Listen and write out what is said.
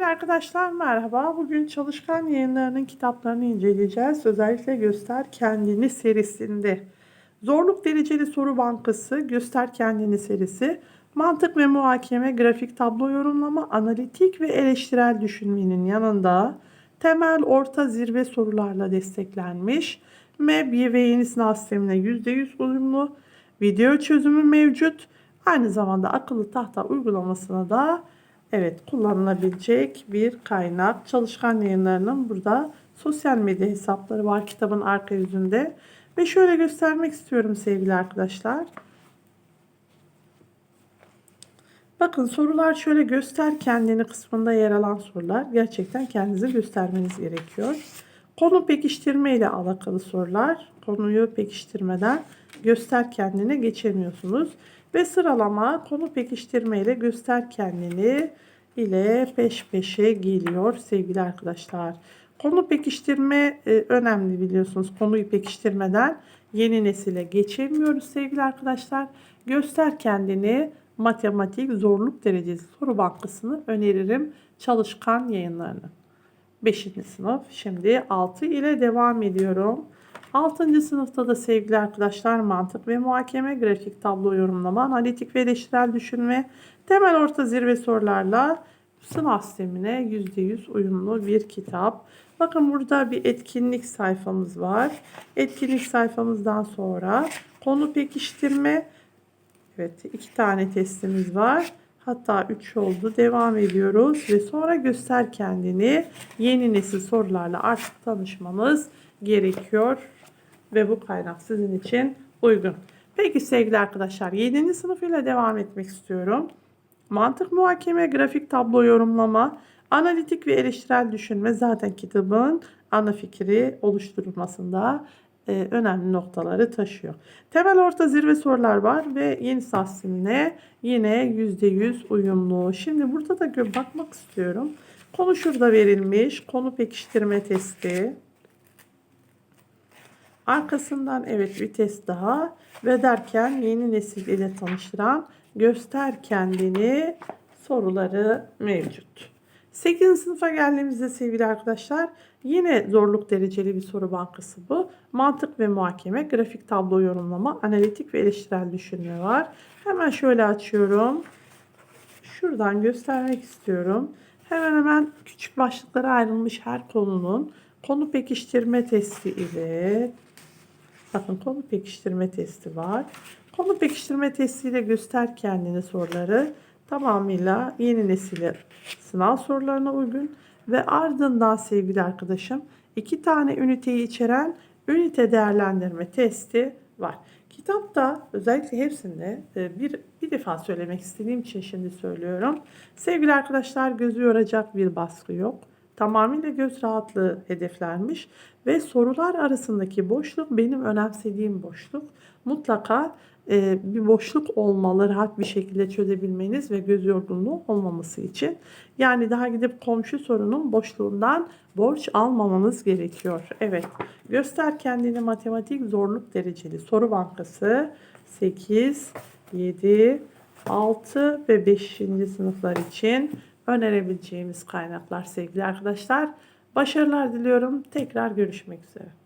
Sevgili arkadaşlar merhaba. Bugün Çalışkan Yayınları'nın kitaplarını inceleyeceğiz. Özellikle Göster Kendini serisinde. Zorluk Dereceli Soru Bankası, Göster Kendini serisi, mantık ve muhakeme, grafik tablo yorumlama, analitik ve eleştirel düşünmenin yanında temel, orta, zirve sorularla desteklenmiş. MEB ve yeni sınav sistemine %100 uyumlu. Video çözümü mevcut. Aynı zamanda akıllı tahta uygulamasına da Evet kullanılabilecek bir kaynak. Çalışkan yayınlarının burada sosyal medya hesapları var kitabın arka yüzünde. Ve şöyle göstermek istiyorum sevgili arkadaşlar. Bakın sorular şöyle göster kendini kısmında yer alan sorular. Gerçekten kendinizi göstermeniz gerekiyor. Konu pekiştirme ile alakalı sorular. Konuyu pekiştirmeden göster kendini geçemiyorsunuz. Ve sıralama konu pekiştirme ile göster kendini ile peş peşe geliyor sevgili arkadaşlar. Konu pekiştirme e, önemli biliyorsunuz. Konuyu pekiştirmeden yeni nesile geçemiyoruz sevgili arkadaşlar. Göster kendini matematik zorluk derecesi soru bankasını öneririm çalışkan yayınlarını. 5. sınıf. Şimdi 6 ile devam ediyorum. 6. sınıfta da sevgili arkadaşlar mantık ve muhakeme, grafik tablo yorumlama, analitik ve eleştirel düşünme, temel orta zirve sorularla sınav sistemine %100 uyumlu bir kitap. Bakın burada bir etkinlik sayfamız var. Etkinlik sayfamızdan sonra konu pekiştirme. Evet iki tane testimiz var. Hatta 3 oldu. Devam ediyoruz ve sonra göster kendini. Yeni nesil sorularla artık tanışmamız gerekiyor ve bu kaynak sizin için uygun. Peki sevgili arkadaşlar 7. sınıfıyla devam etmek istiyorum. Mantık muhakeme, grafik tablo yorumlama, analitik ve eleştirel düşünme zaten kitabın ana fikri oluşturulmasında e, önemli noktaları taşıyor. Temel orta zirve sorular var ve yeni sistemine yine %100 uyumlu. Şimdi burada da bakmak istiyorum. Konu şurada verilmiş. Konu pekiştirme testi. Arkasından evet bir test daha ve derken yeni nesil ile tanıştıran göster kendini soruları mevcut. 8. sınıfa geldiğimizde sevgili arkadaşlar yine zorluk dereceli bir soru bankası bu. Mantık ve muhakeme, grafik tablo yorumlama, analitik ve eleştirel düşünme var. Hemen şöyle açıyorum. Şuradan göstermek istiyorum. Hemen hemen küçük başlıklara ayrılmış her konunun konu pekiştirme testi ile bakın konu pekiştirme testi var. Konu pekiştirme testiyle göster kendini soruları tamamıyla yeni nesile sınav sorularına uygun ve ardından sevgili arkadaşım iki tane üniteyi içeren ünite değerlendirme testi var. Kitapta özellikle hepsinde e, bir, bir defa söylemek istediğim için şimdi söylüyorum. Sevgili arkadaşlar gözü yoracak bir baskı yok. Tamamıyla göz rahatlığı hedeflenmiş ve sorular arasındaki boşluk benim önemsediğim boşluk. Mutlaka e, bir boşluk olmalı rahat bir şekilde çözebilmeniz ve göz yorgunluğu olmaması için. Yani daha gidip komşu sorunun boşluğundan borç almamanız gerekiyor. Evet göster kendini matematik zorluk dereceli soru bankası 8, 7, 6 ve 5. sınıflar için önerebileceğimiz kaynaklar sevgili arkadaşlar. Başarılar diliyorum. Tekrar görüşmek üzere.